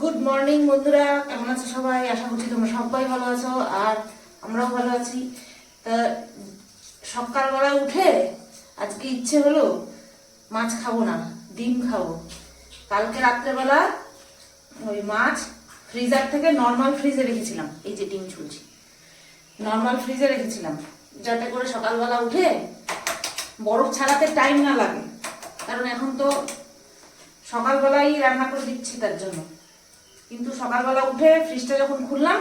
Good morning বন্ধুরা। কেমন আছো সবাই? আশা করছি তোমরা সবাই ভালো আছো, আর আমরাও ভালো আছি। তা, সকালবেলা উঠে আজকে ইচ্ছে হলো মাছ খাব না, ডিম খাব। কালকে রাত্রেবেলা ওই মাছ ফ্রিজার থেকে নর্মাল ফ্রিজে রেখেছিলাম, এই যে ডিম ঝুলছি। নর্মাল ফ্রিজে রেখেছিলাম, যাতে করে সকালবেলা উঠে বরফ ছাড়াতে টাইম না লাগে। কারণ এখন তো সকালবেলাই রান্না করে দিচ্ছি তার জন্য। কিন্তু সকালবেলা উঠে ফ্রিজটা যখন খুললাম,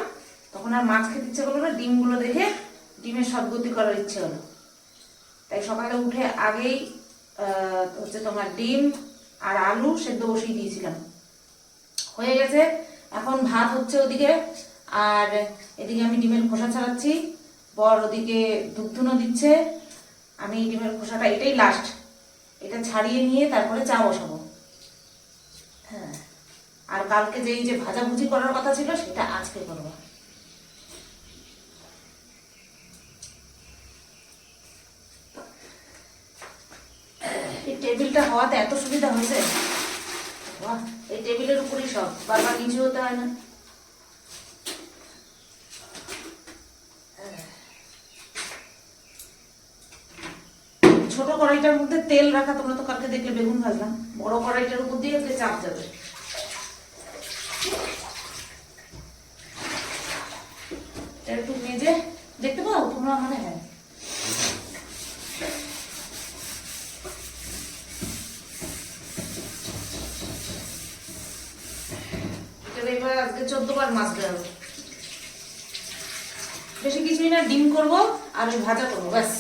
তখন আর মাছ খেতে ইচ্ছে করল না, ডিমগুলো দেখে ডিমের সদ্গতি করার ইচ্ছে হলো। তাই সকালে উঠে আগেই হচ্ছে তোমার ডিম আর আলু সেদ্ধ বসিয়ে দিয়েছিলাম। হয়ে গেছে, এখন ভাত হচ্ছে ওদিকে, আর এদিকে আমি ডিমের খোসা ছাড়াচ্ছি। বর ওদিকে দুধুনো দিচ্ছে। আমি ডিমের খোসাটা এটাই লাস্ট এটা ছাড়িয়ে নিয়ে তারপরে চা বসাবো। হ্যাঁ। আর কালকে যেই যে ভাজাভুজি করার কথা ছিল সেটা আজকে করব। এই টেবিলটা হওয়াতে এত সুবিধা হয়েছে? বাহ, এই টেবিলের উপরেই সব বারবার নিচে হতে হয় না। ছোট কড়াইটার মধ্যে তেল রাখা তোমরা তো কালকে দেখলে বেগুন ভাজলাম। বড় কড়াইটার উপর দিয়ে চাপ যাবে। একটু মেজে দেখতে পাও? তোমরা মানে হ্যাঁ। এবার আজকে মাছ দেওয়া বেশি কিছুই না, ডিম করব আর ভাজা করব, ব্যাস।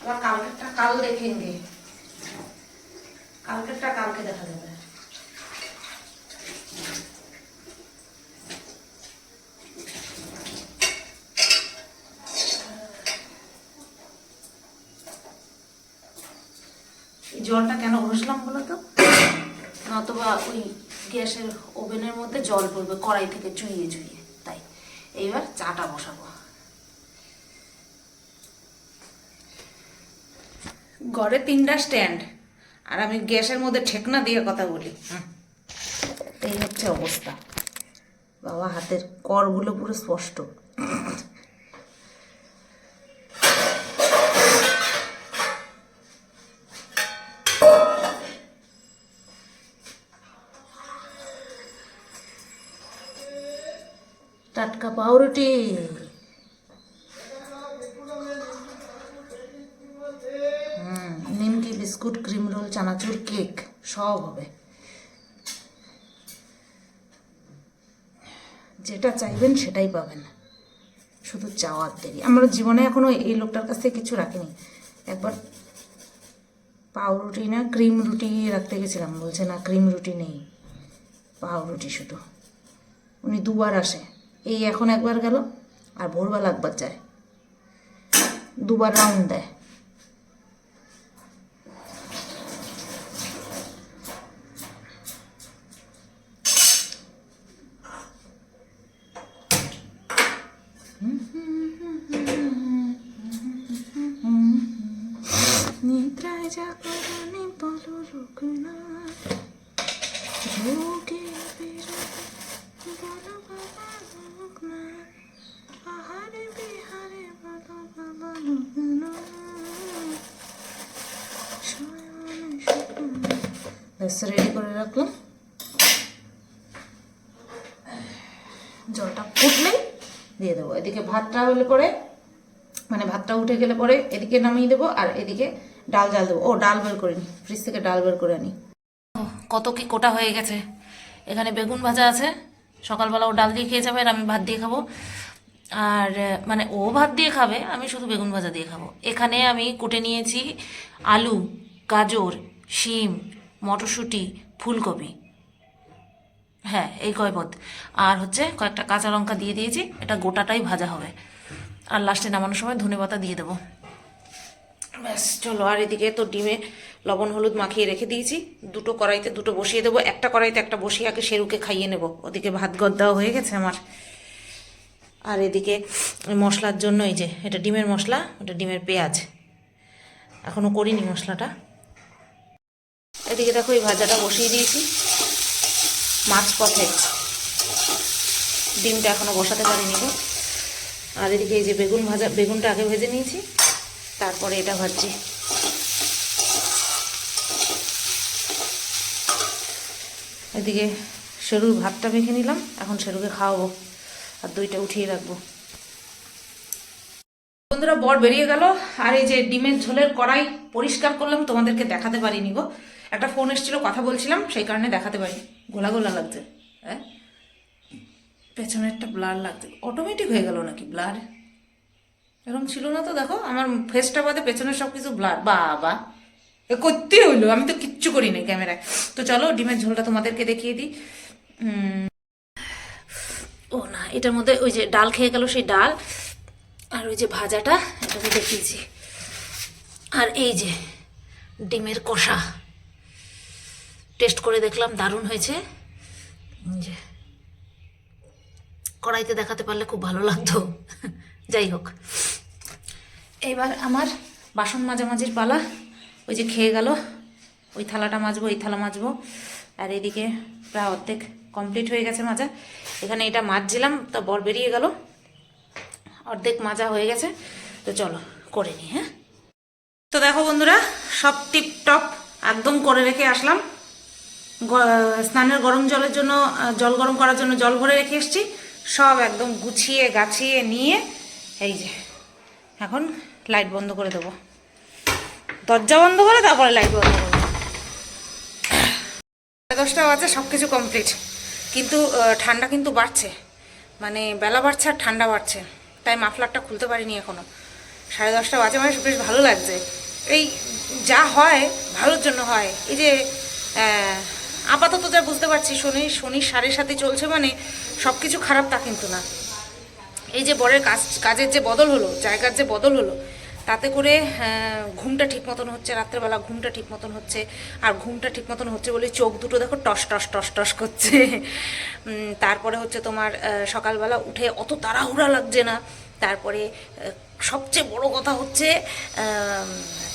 আবার কালকেরটা কাল দেখেঙ্গে কালকেরটা কালকে দেখা যাবে। জলটা কেন ঘষলাম বলো তো? নতবা ওই গ্যাসের ওভেনের মধ্যে জল পড়বে কড়াই থেকে চুইয়ে চুইয়ে। তাই এইবার চাটা বসাবো। ঘরে তিনটা স্ট্যান্ড আর আমি গ্যাসের মধ্যে ঠেকনা দিয়ে কথা বলি। এই হচ্ছে অবস্থা। বাবা হাতের করগুলো পুরো স্পষ্ট। টাটকা পাউরুটি। নিমকি বিস্কুট, ক্রিম রোল, চানাচুর, কেক, সব হবে। যেটা চাইবেন সেটাই পাবেন। শুধু চাওয়ার দেরি। আমরা জীবনে এখনও এই লোকটার কাছ থেকে কিছু রাখিনি। একবার পাউরুটি না, ক্রিম রুটি রাখতে গেছিলাম। বলছে, না, ক্রিম রুটি নেই, পাউরুটি শুধু। উনি দুবার আসে। এই এখন একবার গেল আর ভোরবেলা একবার যায়। দুবার রাউন্ড দেয়। এদিকে ভাতটা হলে পরে মানে ভাতটা উঠে গেলে পরে এদিকে নামিয়ে দেবো আর এদিকে ডাল জাল দেবো। ও, ডাল বের করে নিই ফ্রিজ থেকে ডাল বের করে নিই কত কি কোটা হয়ে গেছে। এখানে বেগুন ভাজা আছে। সকালবেলা ও ডাল দিয়ে খেয়ে যাবে আর আমি ভাত দিয়ে খাব। আর মানে ও ভাত দিয়ে খাবে, আমি শুধু বেগুন ভাজা দিয়ে খাব। এখানে আমি কুটে নিয়েছি আলু, গাজর, শিম, মটরশুঁটি, ফুলকপি। হ্যাঁ এই কয় পদ। আর হচ্ছে কয়েকটা কাঁচা লঙ্কা দিয়ে দিয়েছি, এটা গোটাটাই ভাজা হবে। আর লাস্টে নামানোর সময় ধনে পাতা দিয়ে দেবো। ব্যাস, চলো, আর এদিকে তো ডিমে লবণ হলুদ মাখিয়ে রেখে দিয়েছি। দুটো কড়াইতে দুটো বসিয়ে দেবো। একটা কড়াইতে একটা বসিয়ে আগে সেরুকে খাইয়ে নেব। ওদিকে ভাত গদ্দাও হয়ে গেছে আমার। আর এদিকে মশলার জন্য এই যে, এটা ডিমের মশলা, ওটা ডিমের পেঁয়াজ। এখনও করিনি মশলাটা। এদিকে দেখো এই ভাজাটা বসিয়ে দিয়েছি। মাছ পথে ডিমটা এখনও বসাতে পারিনি গো। আর এদিকে এই যে বেগুন ভাজা, বেগুনটা আগে ভেজে নিয়েছি, তারপরে এটা ভাজছি। এদিকে সেরুর ভাতটা মেখে নিলাম, এখন সেরুকে খাওয়াবো আর দইটা উঠিয়ে রাখব। বন্ধুরা, বর বেরিয়ে গেল, আর এই যে ডিমের ঝোলের কড়াই পরিষ্কার করলাম, তোমাদেরকে দেখাতে পারিনি গো। একটা ফোন এসেছিল, কথা বলছিলাম, সেই কারণে দেখাতে পারি গোলা গোলা লাগছে হ্যাঁ? একটা ব্লার লাগছে। অটোমেটিক হয়ে গেল নাকি ব্লার এরকম ছিল না তো, দেখো, আমার ফেসটা বাদে পেছনের সব কিছু ব্লার বাবা, এ করতে হইল, আমি তো কিচ্ছু করি না ক্যামেরায়। তো চলো, ডিমের ঝোলটা তোমাদেরকে দেখিয়ে দিই। ও না, এটার মধ্যে ওই যে ডাল খেয়ে গেল সেই ডাল, আর ওই যে ভাজাটা, এটাকে দেখিয়েছি। আর এই যে ডিমের কষা। টেস্ট করে দেখলাম, দারুণ হয়েছে। যে, কড়াইতে দেখাতে পারলে খুব ভালো লাগতো। যাই হোক। এবার আমার বাসন মাঝামাঝির পালা, ওই যে খেয়ে গেল। ওই থালাটা মাজবো, এই থালা মাজবো। আর এদিকে প্রায় অর্ধেক কমপ্লিট হয়ে গেছে মাজা। এখানে এটা মাজছিলাম, তা বর বেরিয়ে গেল। অর্ধেক মাজা হয়ে গেছে। তো চলো, করে নিই হ্যাঁ? তো দেখো বন্ধুরা, সব টিপটপ একদম করে রেখে আসলাম। স্নানের গরম জলের জন্য জল গরম করার জন্য জল ভরে রেখে এসেছি। সব একদম গুছিয়ে, গাছিয়ে নিয়ে, এই যে, এখন লাইট বন্ধ করে দেবো। দরজা বন্ধ করে তারপরে লাইট বন্ধ করব সাড়ে দশটা বাজে সব কিছু কমপ্লিট কিন্তু ঠান্ডা কিন্তু বাড়ছে। মানে বেলা বাড়ছে আর ঠান্ডা বাড়ছে। তাই মাফলারটা খুলতে পারিনি এখনও সাড়ে দশটা বাজে মানে বেশ ভালো লাগছে। এই, যা হয়, ভালোর জন্য হয়। এই যে আপাতত যা বুঝতে পারছি, শনি, শনির সাড়ে সাথে চলছে মানে সব কিছু খারাপ তা কিন্তু না। এই যে বরের কাজ, কাজের যে বদল হলো, জায়গার যে বদল হলো, তাতে করে ঘুমটা ঠিক মতন হচ্ছে, রাত্রেবেলা ঘুমটা ঠিক মতন হচ্ছে, আর ঘুমটা ঠিক মতন হচ্ছে বলে চোখ দুটো দেখো টস টস টস টস করছে। তারপরে হচ্ছে তোমার সকালবেলা উঠে অত তাড়াহুড়া লাগছে না। তারপরে সবচেয়ে বড় কথা হচ্ছে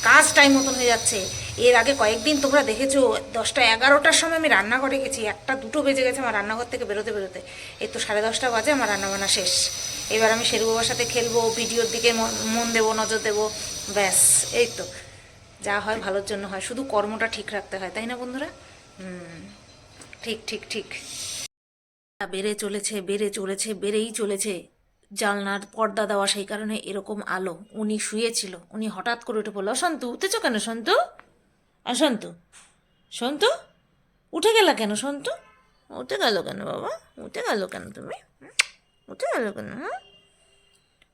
কাজ টাইম মতন হয়ে যাচ্ছে। এর আগে কয়েকদিন তোমরা দেখেছ, দশটা এগারোটার সময় আমি রান্নাঘরে গেছি, একটা দুটো বেজে গেছে আমার রান্নাঘর থেকে বেরোতে বেরোতে। এই তো সাড়ে দশটা বাজে, আমার রান্নাবান্না শেষ। এবার আমি শেরু বাবার সাথে খেলব, ভিডিওর দিকে মন- দেবো, নজর দেবো, ব্যাস, এই তো। যা হয় ভালোর জন্য হয়, শুধু কর্মটা ঠিক রাখতে হয়, তাই না বন্ধুরা? ঠিক ঠিক ঠিক। বেড়ে চলেছে বেড়ে চলেছে, বেড়েই চলেছে। জানলার পর্দা দেওয়া সেই কারণে এরকম আলো। উনি শুয়েছিল। উনি হঠাৎ করে উঠে পড়ল সন্তু উঠেছ কেন সন্তু আর সন্তু উঠে গেলা কেন সন্তু উঠে গেল কেন বাবা? উঠে গেল কেন তুমি? উঠে গেল কেন?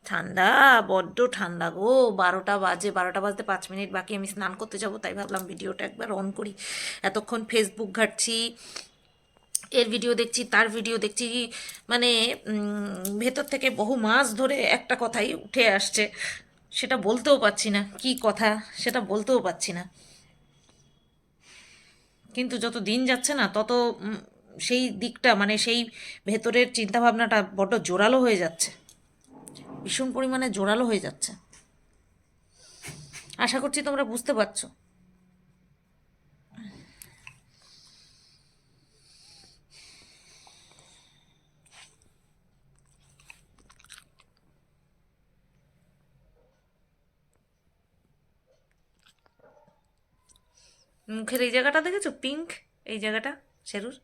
ঠান্ডা, বড্ড ঠান্ডা গো। বারোটা বাজে, বারোটা বাজতে পাঁচ মিনিট বাকি। আমি স্নান করতে যাব, তাই ভাবলাম ভিডিওটা একবার অন করি। এতক্ষণ ফেসবুক ঘাটছি এর ভিডিও দেখছি, তার ভিডিও দেখছি মানে ভেতর থেকে বহু মাস ধরে একটা কথাই উঠে আসছে। সেটা বলতেও পারছি না, কি কথা, সেটা বলতেও পারছি না। কিন্তু যত দিন যাচ্ছে না, তত সেই দিকটা মানে সেই ভেতরের চিন্তাভাবনাটা বড্ড জোরালো হয়ে যাচ্ছে। ভীষণ পরিমাণে জোরালো হয়ে যাচ্ছে। আশা করছি তোমরা বুঝতে পারছ। মুখের এই জায়গাটা দেখেছ? পিঙ্ক এই জায়গাটা? শেরুর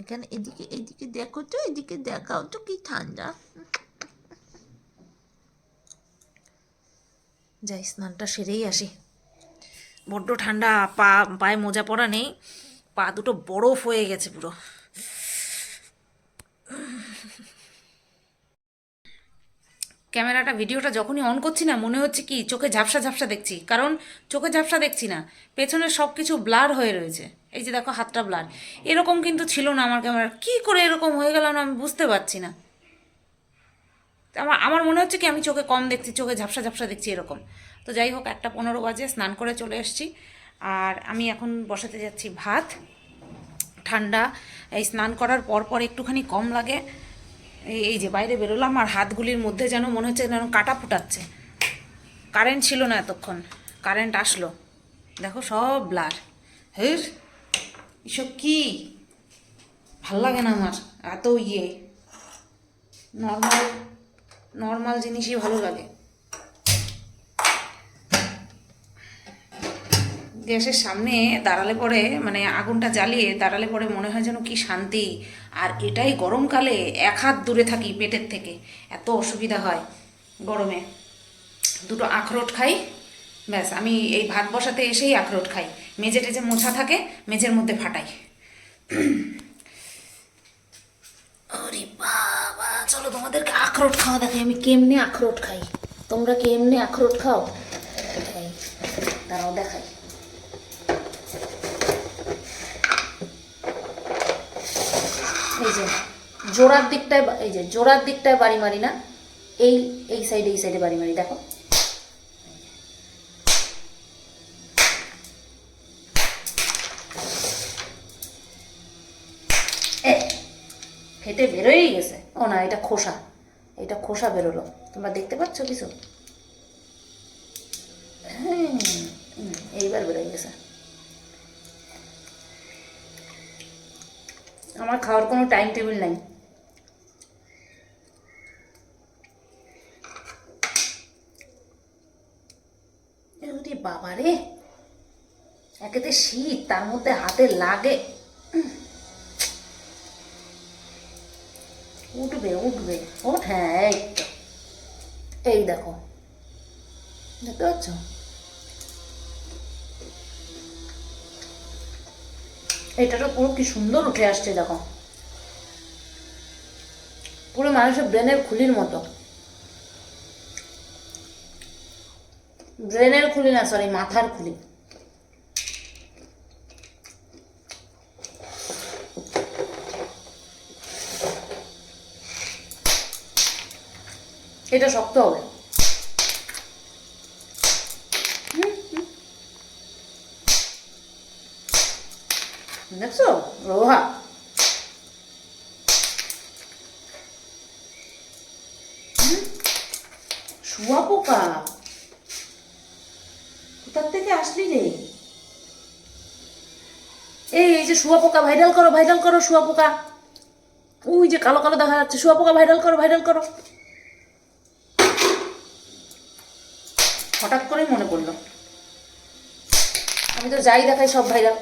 এখানে এদিকে এদিকে দেখো তো, এদিকে দেখাও তো কি ঠান্ডা। যাই, স্নানটা সেরেই আসি। বড্ড ঠান্ডা, পা, পায়ে মোজা পরা নেই, পা দুটো বরফ হয়ে গেছে পুরো। ক্যামেরাটা, ভিডিওটা যখনই অন করছি না, মনে হচ্ছে কি চোখে ঝাপসা ঝাপসা দেখছি। কারণ চোখে ঝাপসা দেখছি না পেছনের সব কিছু ব্লার হয়ে রয়েছে। এই যে দেখো হাতটা ব্লার এরকম কিন্তু ছিল না আমার ক্যামেরা কি করে এরকম হয়ে গেল না আমি বুঝতে পারছি না। আমার আমার মনে হচ্ছে কি আমি চোখে কম দেখছি, চোখে ঝাপসা ঝাপসা দেখছি এরকম। তো যাই হোক, একটা পনেরো বাজে, স্নান করে চলে এসেছি। আর আমি এখন বসাতে যাচ্ছি ভাত। ঠান্ডা, এই স্নান করার পর পর একটুখানি কম লাগে। এই যে বাইরে বেরোলাম আর হাতগুলির মধ্যে যেন মনে হচ্ছে যেন কাটা ফুটাচ্ছে। কারেন্ট ছিল না এতক্ষণ। কারেন্ট আসলো। দেখো সব ব্লার। হের, এসব কি? ভালো লাগে না আমার। এত ইয়ে। নর্মাল নর্মাল জিনিসই ভালো লাগে। গ্যাসের সামনে দাঁড়ালে পরে মানে আগুনটা জ্বালিয়ে দাঁড়ালে পরে মনে হয় যেন কি শান্তি। আর এটাই গরমকালে এক হাত দূরে থাকি পেটের থেকে। এত অসুবিধা হয় গরমে। দুটো আখরোট খাই, ব্যাস, আমি এই ভাত বসাতে এসেই আখরোট খাই। মেজে টেজে মোছা থাকে, মেঝের মধ্যে ফাটাই। আরে বাবা, চলো তোমাদেরকে আখরোট খাওয়া দেখাই। আমি কেমনে আখরোট খাই? তোমরা কেমনে আখরোট খাও? দেখাই। দাঁড়াও, দেখাই। এই যে জোড়ার দিকটায় এই যে জোড়ার দিকটায় বাড়ি মারি না এই এই সাইডে এই সাইডে বাড়ি মারি দেখো। ফেটে বেরোয়েই গেছে। ও না এটা খোসা। এটা খোসা বেরোলো। তোমরা দেখতে পাচ্ছ কিছু? হ্যাঁ, এইবার বেরোয় গেছে। আমার খাওয়ার কোনো টাইম টেবিল নাই। বাবা রে। একেতে শীত, তার মধ্যে হাতে লাগে। উঠবে উঠবে। ওঠ হ্যাঁ এই দেখো। দেখতে পাচ্ছ? এটা তো পুরো কি সুন্দর উঠে আসছে, দেখো। পুরো মানুষের ব্রেনের খুলির মতো। ব্রেনের খুলি না সরি মাথার খুলি। এটা শক্ত হবে। দেখছ? লোহা শুয়া পোকা। কোথার থেকে আসলি রে? এই এই যে শুয়া পোকা ভাইরাল করো ভাইরাল করো শুয়া পোকা। ওই যে কালো কালো দেখা যাচ্ছে, শুয়া পোকা ভাইরাল করো ভাইরাল করো। হঠাৎ করেই মনে পড়ল। আমি তো যাই দেখাই সব ভাইরাল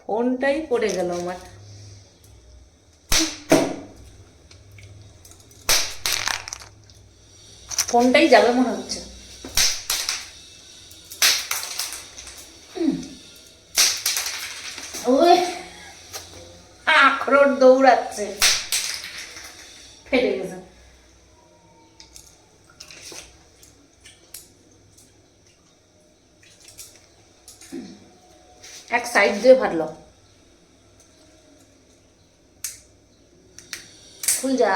ফোনটাই পড়ে গেল আমার। ফোনটাই যাবে মনে হচ্ছে ওই আখরোট দৌড়াচ্ছে ফেটে গেছে এক সাইড দিয়ে ভাজলো ফুল যা।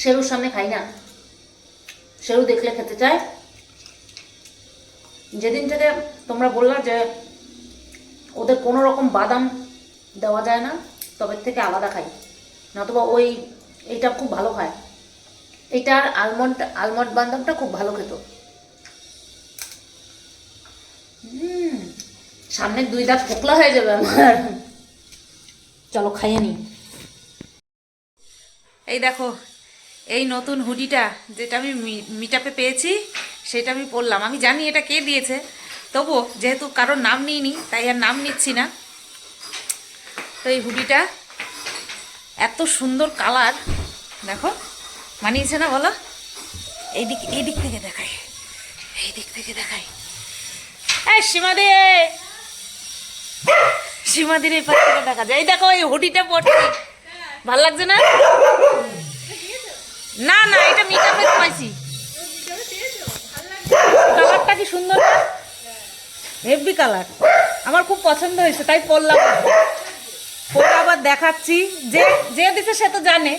শেরুর সামনে খাই না। শেরু দেখলে খেতে চায়। যেদিন থেকে তোমরা বললা যে ওদের কোনো রকম বাদাম দেওয়া যায় না, তবে থেকে আলাদা খাই। নতুবা ওই, এইটা খুব ভালো খায়। এটা আর আলমন্ড আলমন্ড বাদামটা খুব ভালো খেত। সামনের দুই দাঁত ফোকলা হয়ে যাবে আমার। চলো খাইয়ে নি। এই দেখো, এই নতুন হুডিটা যেটা আমি মিটাপে পেয়েছি, সেটা আমি পরলাম। আমি জানি এটা কে দিয়েছে তবু যেহেতু কারোর নাম নিইনি, তাই আর নাম নিচ্ছি না। তো এই হুডিটা এত সুন্দর কালার, দেখো, মানিয়েছে না বলো? এই দিক এই দিক থেকে দেখাই এই দিক থেকে দেখাই। এই সীমাদি! সীমাদির এই থেকে দেখা যায় এই দেখো, এই হুডিটা পরছি ভালো লাগছে না? না না, এটা মিটাপে পাইছি। কালারটা কি সুন্দর না? হেভি কালার আমার খুব পছন্দ হয়েছে, তাই পরলাম পরে আবার দেখাচ্ছি। যে যে দিছে সে তো জানে।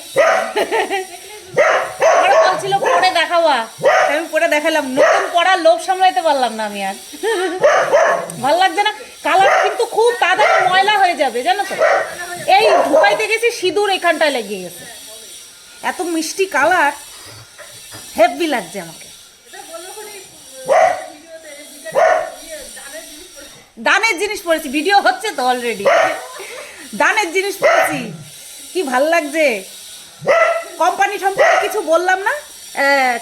ওরা বলছিল, পরে দেখাবা আমি পরে দেখালাম। নতুন পড়ার লোভ সামলাইতে পারলাম না আমি আর। ভালো লাগছে না? কালার কিন্তু খুব তাড়াতাড়ি ময়লা হয়ে যাবে জানো তো? এই ঢুকাইতে গেছি সিঁদুর এখানটায় লেগে গেছে। এত মিষ্টি কালার হেভি লাগছে আমাকে। দানের জিনিস পড়েছি ভিডিও হচ্ছে তো অলরেডি দানের জিনিস পড়েছি কি ভালো লাগছে? কোম্পানি সম্পর্কে কিছু বললাম না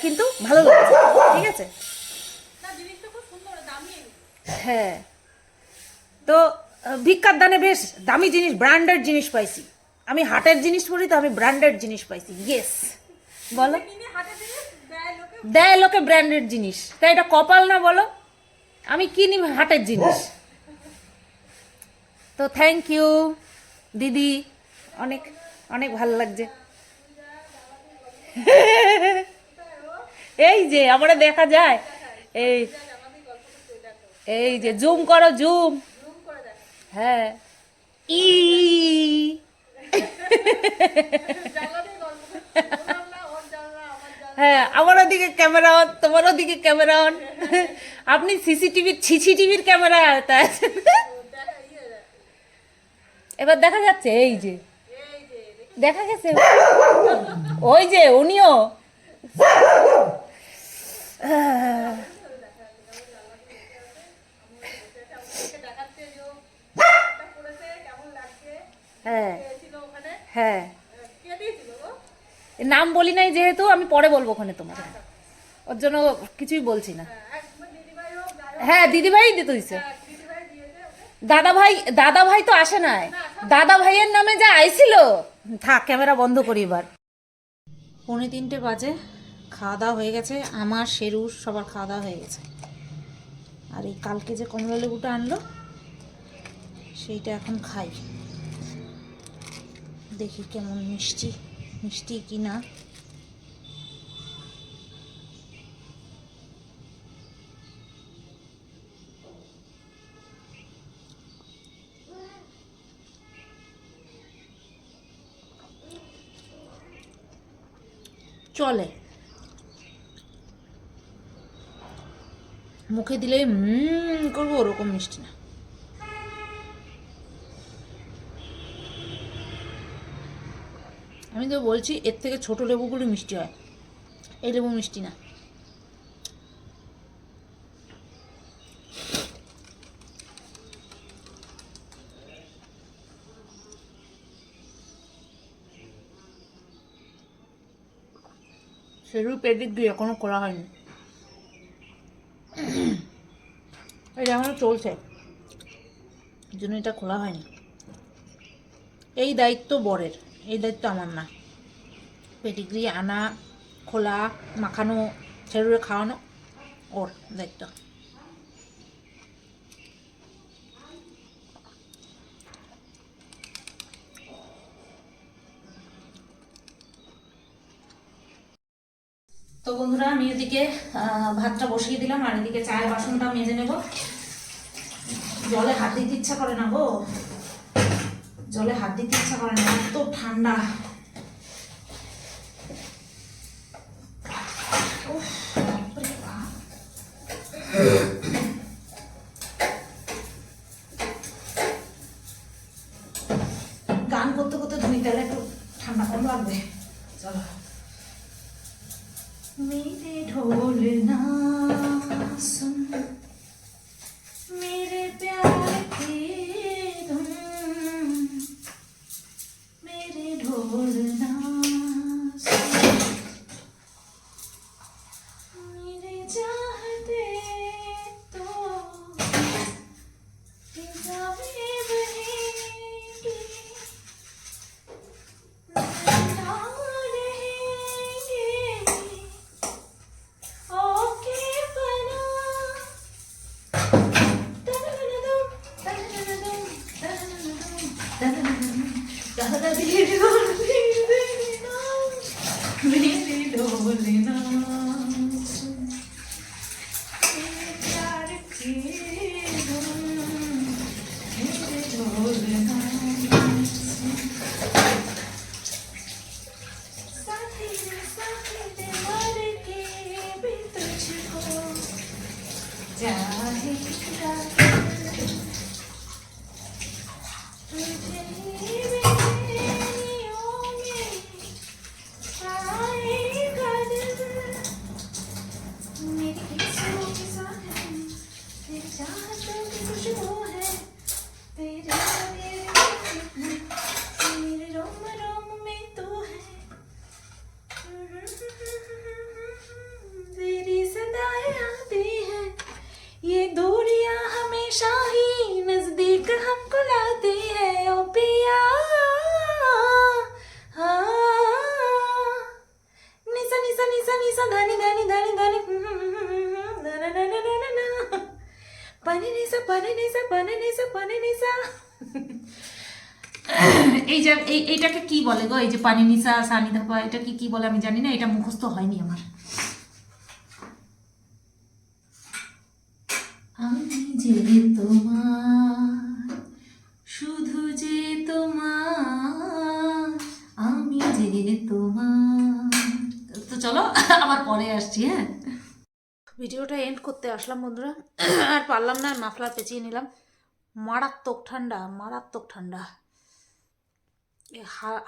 কিন্তু ভালো লাগছে। ঠিক আছে? হ্যাঁ। তো ভিক্ষার দানে বেশ দামি জিনিস ব্র্যান্ডেড জিনিস পাইছি। আমি হাটের জিনিস পড়ি তো আমি ব্র্যান্ডেড জিনিস পাইছি। ইয়েস বলো। দেয় লোকে ব্র্যান্ডেড জিনিস। তাই এটা কপাল না বলো? আমি কিনি হাটের জিনিস। তো থ্যাংক ইউ দিদি। অনেক অনেক ভালো লাগছে। এই যে, আমরা দেখা যায়। এই এই যে জুম করো জুম হ্যাঁ। ই। হ্যাঁ আমার ওদিকে ক্যামেরা অন, তোমার ওদিকে ক্যামেরা অন। আপনি সিসিটিভির সিসিটিভির ক্যামেরা তাই। এবার দেখা যাচ্ছে, এই যে। দেখা গেছে। ওই যে, উনিও আহ, হ্যাঁ হ্যাঁ নাম বলি নাই যেহেতু, আমি পরে বলব ওখানে তোমার ওর জন্য কিছুই বলছি না। হ্যাঁ দিদিভাই দিতে দিছে দাদা ভাই দাদা ভাই তো আসে নাই। দাদা ভাইয়ের নামে যা আইছিল। থাক, ক্যামেরা বন্ধ করি এবার। পৌনে তিনটে বাজে, খাওয়া দাওয়া হয়ে গেছে। আমার, শেরুর সবার খাওয়া দাওয়া হয়ে গেছে। আর এই কালকে যে কমলা লেবুটা আনলো, সেইটা এখন খাই। দেখি কেমন মিষ্টি। মিষ্টি কি না চলে। মুখে দিলে করব ওরকম মিষ্টি না। আমি তো বলছি, এর থেকে ছোট লেবুগুলো মিষ্টি হয়। এই লেবু মিষ্টি না। সেরু দিয়ে এখনও করা হয়নি। এটা এখনও চলছে। জন্য এটা খোলা হয়নি। এই দায়িত্ব বরের। এই দায়িত্ব আমার না। পেডিগ্রি, আনা, খোলা, মাখানো, ছেড়ে খাওয়ানো, ওর দায়িত্ব। তো বন্ধুরা, আমি এদিকে ভাতটা বসিয়ে দিলাম, আর এদিকে চায়ের বাসনটা মেজে নেব। জলে হাত দিতে ইচ্ছা করে না গো। জলে হাত দিতে ইচ্ছা করে না এত ঠান্ডা। উফ, পানেনেসা পানেনেসা এই যে এইটাকে কি বলে গো? এই যে পানিনিসা সানিধাপা এটা কি কি বলে আমি জানি না, এটা মুখস্থ হয়নি আমার। আমি যে তোমার, শুধু যে তোমার, আমি যে তোমার। তো চলো, আবার পরে আসছি হ্যাঁ? ভিডিওটা এন্ড করতে আসলাম বন্ধুরা। আর পারলাম না মাফলার পেঁচিয়ে নিলাম। মারাত্মক ঠান্ডা মারাত্মক ঠান্ডা।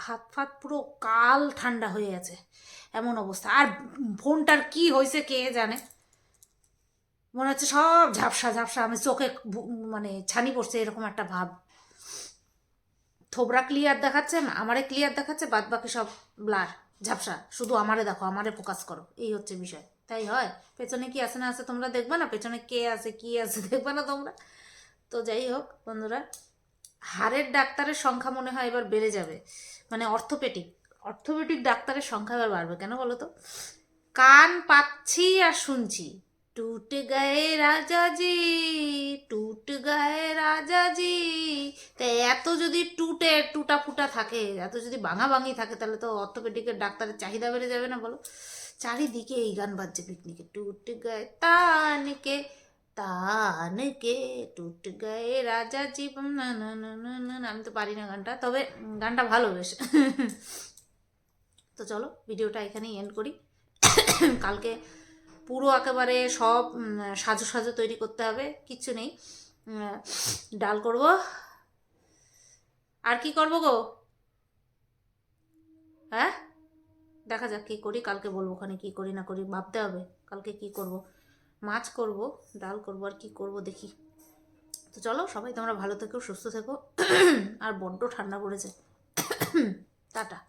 হাত ফাত পুরো কাল ঠান্ডা হয়ে গেছে, এমন অবস্থা। আর ফোনটার কি হয়েছে কে জানে? মনে হচ্ছে সব ঝাপসা ঝাপসা। আমি চোখে মানে ছানি পড়ছে, এরকম একটা ভাব। থোবরা ক্লিয়ার দেখাচ্ছে আমারে ক্লিয়ার দেখাচ্ছে বাদ বাকি সব ব্লার, ঝাপসা। শুধু আমারে দেখো, আমারে ফোকাস করো। এই হচ্ছে বিষয়। তাই হয়? পেছনে কি আছে না আছে তোমরা দেখবে না? পেছনে কে আছে, কি আছে দেখবে না তোমরা? তো যাই হোক বন্ধুরা, হাড়ের ডাক্তারের সংখ্যা মনে হয় এবার বেড়ে যাবে। মানে অর্থোপেডিক অর্থোপেডিক ডাক্তারের সংখ্যা এবার বাড়বে, কেন বলো তো? কান পাচ্ছি আর শুনছি, টুট গায়ে রাজাজি টুট গায়ে রাজাজি তা এত যদি টুটে টুটা ফুটা থাকে, এত যদি ভাঙা ভাঙি থাকে, তাহলে তো অর্থোপেডিকের ডাক্তারের চাহিদা বেড়ে যাবে না বলো? চারিদিকে এই গান বাজছে পিকনিকে। টুট গায়ে তানকে তানকে, টুট গায়ে রাজা জীবন, না না না না না আমি তো পারি না গানটা, তবে গানটা ভালো বেশ। তো চলো, ভিডিওটা এখানেই এন্ড করি। কালকে পুরো একেবারে সব সাজু সাজু তৈরি করতে হবে, কিচ্ছু নেই। ডাল করব। আর কি করব গো? হ্যাঁ? দেখা যাক কী করি, কালকে বলব ওখানে কী করি না করি, ভাবতে হবে কালকে কি করব। মাছ করব, ডাল করব আর কি করব দেখি। তো চলো সবাই তোমরা ভালো থেকো, সুস্থ থেকো। আর বড্ড ঠান্ডা পড়েছে। টাটা।